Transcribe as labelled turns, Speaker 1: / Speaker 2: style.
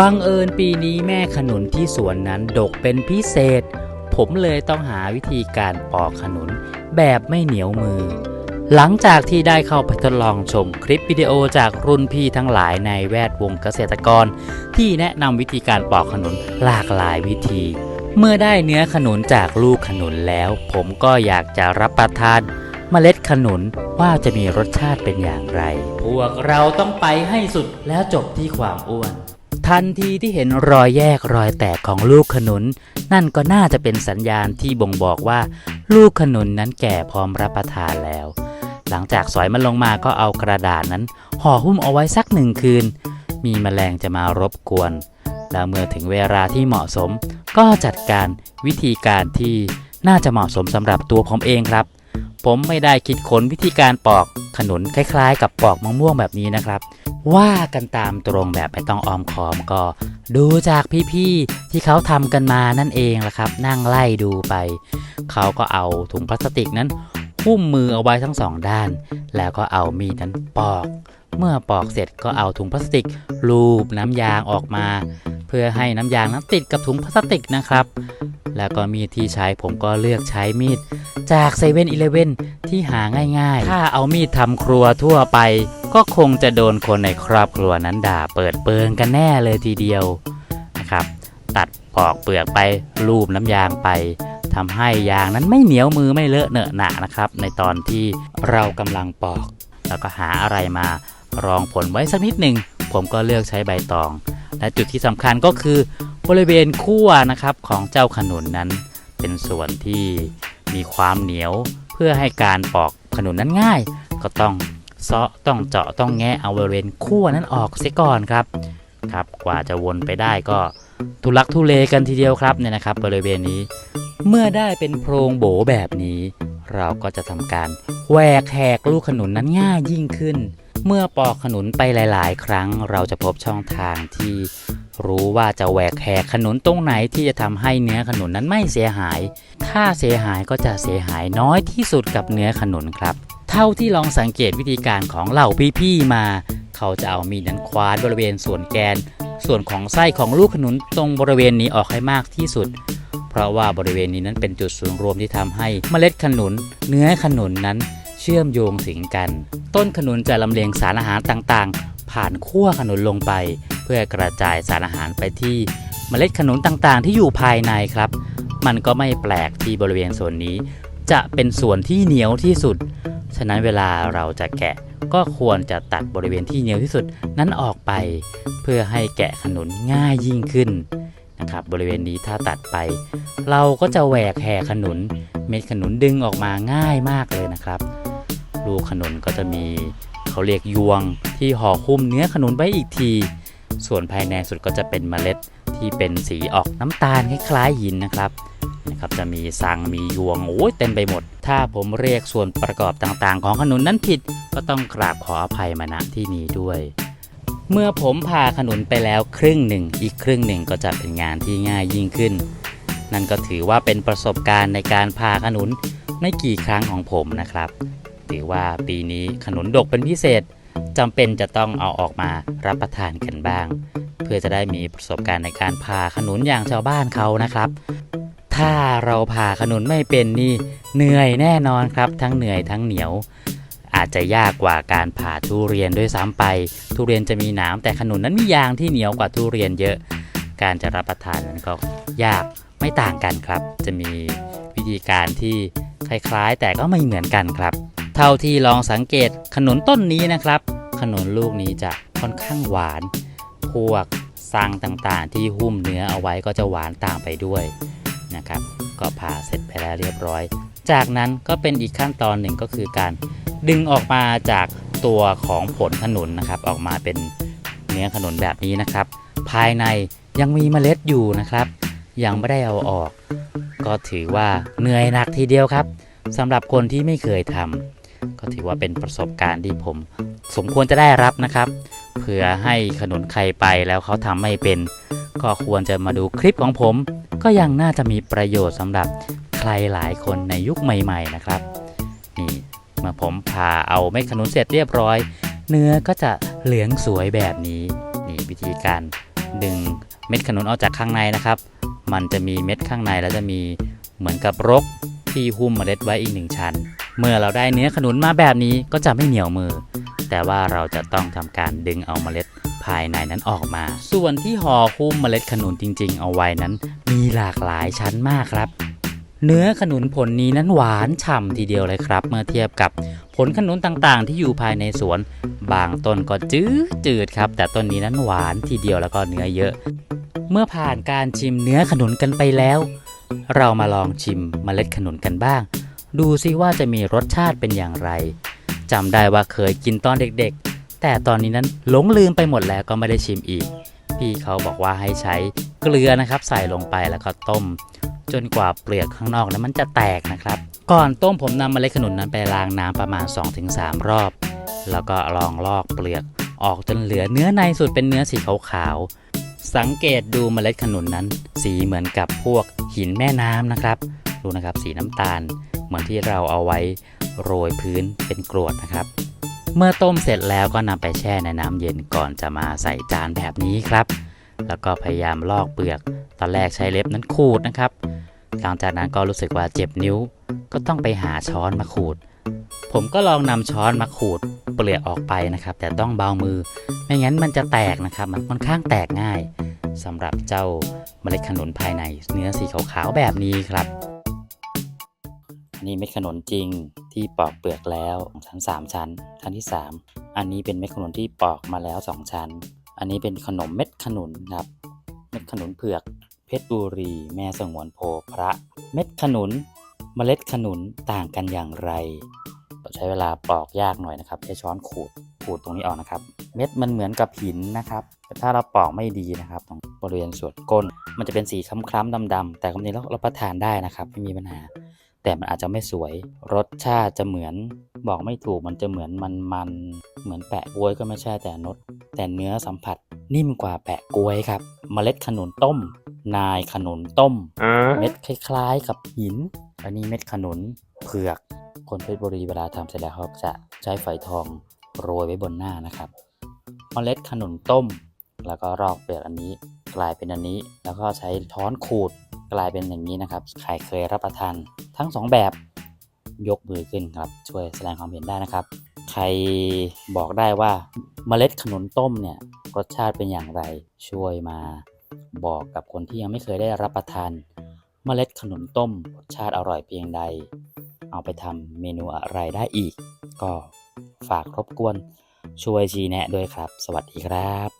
Speaker 1: บังเอิญปีนี้แม่ขนุนที่สวนนั้นดกเป็นพิเศษ ผมเลยต้องหาวิธีการปอกขนุนแบบไม่เหนียวมือ หลังจากที่ได้เข้าไปทดลองชมคลิปวิดีโอจากรุ่นพี่ทั้งหลายในแวดวงเกษตรกร ที่แนะนำวิธีการปอกขนุนหลากหลายวิธี เมื่อได้เนื้อขนุนจากลูกขนุนแล้ว ผมก็อยากจะรับประทานเมล็ดขนุนว่าจะมีรสชาติเป็นอย่างไร พวกเราต้องไปให้สุดแล้วจบที่ความอ้วน ทันทีที่เห็นรอยแยกรอยแตกของลูกขนุน นั่นก็น่าจะเป็นสัญญาณที่บ่งบอกว่า ลูกขนุนนั้นแก่พร้อมรับประทานแล้ว หลังจากสอยมันลงมาก็เอากระดาษนั้นห่อหุ้มเอาไว้สักหนึ่งคืน มีแมลงจะมารบกวน แล้วเมื่อถึงเวลาที่เหมาะสม ก็จัดการวิธีการที่น่าจะเหมาะสมสำหรับตัวผมเองครับ ผมไม่ได้คิดค้นวิธีการปอกขนุนคล้ายๆ กับปอกมะม่วงแบบนี้นะครับ ว่ากันตามตรงแบบไม่ต้องออมคอมก็ ดูจากพี่ๆที่เขาทำกันมานั่นเองละครับ นั่งไล่ดูไป เขาก็เอาถุงพลาสติกนั้นหุ้มมือเอาไว้ทั้งสองด้าน แล้วก็เอามีดนั้นปอก เมื่อปอกเสร็จก็เอาถุงพลาสติก ลูบน้ำยางออกมา เพื่อให้น้ำยางนั้นติดกับถุงพลาสติกนะครับ แล้วก็มีดที่ใช้ผมก็เลือกใช้มีด จากเซเว่นอีเลเว่นที่หาง่ายๆ ถ้าเอามีดทำครัวทั่วไป ก็คงจะโดนคนในครอบครัวนั้นด่าเปิดเปิงกันแน่เลยทีเดียวนะครับ ตัดปอกเปลือกไปรูปน้ำยางไปทำให้ยางนั้นไม่เหนียวมือไม่เลอะเหนอะหนะนะครับ ในตอนที่เรากำลังปอก แล้วก็หาอะไรมารองผลไว้สักนิดหนึ่ง ผมก็เลือกใช้ใบตอง และจุดที่สำคัญก็คือบริเวณขั้วนะครับของเจ้าขนุนนั้น เป็นส่วนที่มีความเหนียวเพื่อให้การปอกขนุนนั้นง่าย ก็ต้องเซาะต้องเจาะต้องแงะเอาบริเวณขั้วนั้นออกเสียก่อนครับครับกว่าจะวนไปได้ก็ทุลักทุเลกันทีเดียวครับเนี่ยนะครับ บริเวณนี้ เมื่อได้เป็นโพรงโบแบบนี้ เราก็จะทำการแหวกแหกลูกขนุนนั้นง่ายยิ่งขึ้น เมื่อปอกขนุนไปหลาย ๆ ครั้งเราจะพบช่องทางที่รู้ว่าจะแหวกแหกขนุนตรงไหนที่จะทำให้เนื้อขนุนนั้นไม่เสียหาย ถ้าเสียหายก็จะเสียหายน้อยที่สุดกับเนื้อขนุนครับ เท่าที่ลองสังเกตวิธีการของเหล่าพี่ๆมา เขาจะเอามีดนั้นคว้านบริเวณส่วนแกน ส่วนของไส้ของลูกขนุนตรงบริเวณนี้ออกให้มากที่สุด เพราะว่าบริเวณนี้นั้นเป็นจุดศูนย์รวมที่ทำให้เมล็ดขนุน เนื้อขนุนนั้น เชื่อมโยงถึงกัน ต้นขนุนจะลำเลียงสารอาหารต่างๆ ผ่านขั้วขนุนลงไป เพื่อกระจายสารอาหารไปที่เมล็ดขนุนต่างๆ ที่อยู่ภายในครับ มันก็ไม่แปลกที่บริเวณส่วนนี้ จะเป็นส่วนที่เหนียวที่สุด ฉะนั้นเวลาเราจะแกะก็ควรจะตัดบริเวณที่เหนียวที่สุดนั้นออกไป เพื่อให้แกะขนุนง่ายยิ่งขึ้นนะครับบริเวณนี้ถ้าตัดไป เราก็จะแหวกแห่ขนุน เม็ดขนุนดึงออกมาง่ายมากเลยนะครับ ลูกขนุนก็จะมีเขาเรียกยวงที่ห่อหุ้มเนื้อขนุนไว้อีกที ส่วนภายในสุดก็จะเป็นเมล็ดที่เป็นสีออกน้ำตาลคล้ายๆหินนะครับนะครับจะมีสังมียวงโอ้ยเต็มไปหมด ถ้าผมเรียกส่วนประกอบต่างๆ ของขนุนนั้นผิด ก็ต้องกราบขออภัยมาณที่นี้ด้วย เมื่อผมผ่าขนุนไปแล้วครึ่งหนึ่ง อีกครึ่งหนึ่งก็จะเป็นงานที่ง่ายยิ่งขึ้น นั่นก็ถือว่าเป็นประสบการณ์ในการผ่าขนุนไม่กี่ครั้งของผมนะครับ ถือว่าปีนี้ขนุนดกเป็นพิเศษจำเป็นจะต้องเอาออกมารับประทานกันบ้าง เพื่อจะได้มีประสบการณ์ในการผ่าขนุนอย่างชาวบ้านเขานะครับ ถ้าเราผ่าขนุนไม่เป็นนี่เหนื่อยแน่นอนครับ ทั้งเหนื่อยทั้งเหนียว อาจจะยากกว่าการผ่าทุเรียนด้วยซ้ำไป ทุเรียนจะมีหนามแต่ขนุนนั้นมียางที่เหนียวกว่าทุเรียนเยอะ การจะรับประทานนั้นก็ยากไม่ต่างกันครับ จะมีวิธีการที่คล้ายๆ แต่ก็ไม่เหมือนกันครับ เท่าที่ลองสังเกตขนุนต้นนี้นะครับ ขนุนลูกนี้จะค่อนข้างหวาน พวกซังต่างๆ ที่หุ้มเนื้อเอาไว้ก็จะหวานตามไปด้วยนะครับ ก็ผ่าเสร็จไปแล้วเรียบร้อย จากนั้นก็เป็นอีกขั้นตอนหนึ่งก็คือการดึงออกมาจากตัวของผลขนุนนะครับ ออกมาเป็นเนื้อขนุนแบบนี้นะครับ ภายในยังมีเมล็ดอยู่นะครับ ยังไม่ได้เอาออก ก็ถือว่าเหนื่อยหนักทีเดียวครับสำหรับคนที่ไม่เคยทำ ก็ถือว่าเป็นประสบการณ์ที่ผม สมควรจะได้รับนะครับ เผื่อให้ขนุนใครไปแล้วเขาทำไม่เป็น ก็ควรจะมาดูคลิปของผม ก็ยังน่าจะมีประโยชน์สำหรับใครหลายคนในยุคใหม่ๆนะครับ นี่เมื่อผมผ่าเอาเม็ดขนุนเสร็จเรียบร้อย เนื้อก็จะเหลืองสวยแบบนี้นี่วิธีการดึงเม็ดขนุนออกจากข้างในนะครับ มันจะมีเม็ดข้างในแล้วจะมีเหมือนกับรกที่หุ้มเมล็ดไว้อีกหนึ่งชั้น เมื่อเราได้เนื้อขนุนมาแบบนี้ก็จะไม่เหนียวมือ แต่ว่าเราจะต้องทำการดึงเอาเมล็ดภายในนั้นออกมา ส่วนที่ห่อหุ้มเมล็ดขนุนจริง ๆ เอาไว้นั้น มีหลากหลายชั้นมากครับ เนื้อขนุนผลนี้นั้นหวานฉ่ำทีเดียวเลยครับ เมื่อเทียบกับผลขนุนต่างๆ ที่อยู่ภายในสวน บางต้นก็จืดจืดครับ แต่ต้นนี้นั้นหวานทีเดียวแล้วก็เนื้อเยอะ เมื่อผ่านการชิมเนื้อขนุนกันไปแล้ว เรามาลองชิมเมล็ดขนุนกันบ้าง ดูซิว่าจะมีรสชาติเป็นอย่างไรจำได้ว่าเคยกินตอนเด็กๆ แต่ตอนนี้นั้นหลงลืมไปหมดแล้วก็ไม่ได้ชิมอีก พี่เขาบอกว่าให้ใช้เกลือนะครับ ใส่ลงไปแล้วก็ต้ม จนกว่าเปลือกข้างนอกนั้นมันจะแตกนะครับ ก่อนต้มผมนำเมล็ดขนุนนั้นไปล้างน้ำประมาณ 2-3 รอบ แล้วก็ลองลอกเปลือกออกจนเหลือเนื้อในสุดเป็นเนื้อสีขาวๆ สังเกตดูเมล็ดขนุนนั้น สีเหมือนกับพวกหินแม่น้ำนะครับ ดูนะครับสีน้ำตาล เหมือนที่เราเอาไว้โรยพื้นเป็นกรวดนะครับ เมื่อต้มเสร็จแล้วก็นำไปแช่ในน้ำเย็นก่อนจะมาใส่จานแบบนี้ครับ แล้วก็พยายามลอกเปลือก ตอนแรกใช้เล็บนั้นขูดนะครับ หลังจากนั้นก็รู้สึกว่าเจ็บนิ้ว ก็ต้องไปหาช้อนมาขูด ผมก็ลองนำช้อนมาขูดเปลือกออกไปนะครับ แต่ต้องเบามือ ไม่งั้นมันจะแตกนะครับ มันค่อนข้างแตกง่ายสำหรับเจ้าเมล็ดขนุนภายในเนื้อสีขาวๆแบบนี้ครับ อันนี้เม็ดขนุนจริงที่ปอกเปลือกแล้วชั้น3ชั้นชั้นที่ 3 อันนี้เป็นเม็ดขนุนที่ปอกมาแล้ว 2 ชั้น อันนี้เป็นขนมเม็ดขนุนครับ เม็ดขนุนเผือกเพชรบุรี แม่สงวนโพพระ เม็ดขนุนเมล็ดขนุนต่างกันอย่างไรใช้เวลาปอกยากหน่อยนะครับใช้ช้อนขูดขูดตรงนี้ออกนะครับ เม็ดมันเหมือนกับหินนะครับแต่ถ้าเราปอกไม่ดีนะครับตรงบริเวณส่วนก้น มันจะเป็นสีคล้ำๆดำๆแต่ความจริงแล้วเราประทานได้นะครับ ไม่มีปัญหา แต่มันอาจจะไม่สวย รสชาติจะเหมือน บอกไม่ถูกมันจะเหมือนมันมันๆเหมือนแปะกล้วยก็ไม่ใช่แต่นด แต่เนื้อสัมผัสนิ่มกว่าแปะกล้วยครับ เมล็ดขนุนต้ม นายขนุนต้ม เม็ดคล้ายๆ กับหิน อันนี้เม็ดขนุนเผือก คนเพชรบุรีเวลาทำเสร็จแล้วเขาจะใช้ฝอยทองโรยไว้บนหน้านะครับ เมล็ดขนุนต้ม แล้วก็รอกเปลือกอันนี้กลายเป็นอันนี้ แล้วก็ใช้ช้อนขูด กลายเป็นอย่างนี้นะครับใครเคยรับประทานทั้งสองแบบยกมือขึ้นครับ ช่วยแสดงความเห็นได้นะครับ ใครบอกได้ว่าเมล็ดขนุนต้มเนี่ยรสชาติเป็นอย่างไรช่วยมาบอกกับคนที่ยังไม่เคยได้รับประทาน เมล็ดขนุนต้มรสชาติอร่อยเพียงใด เอาไปทำเมนูอะไรได้อีก ก็ฝากรบกวนช่วยชี้แนะด้วยครับ สวัสดีครับ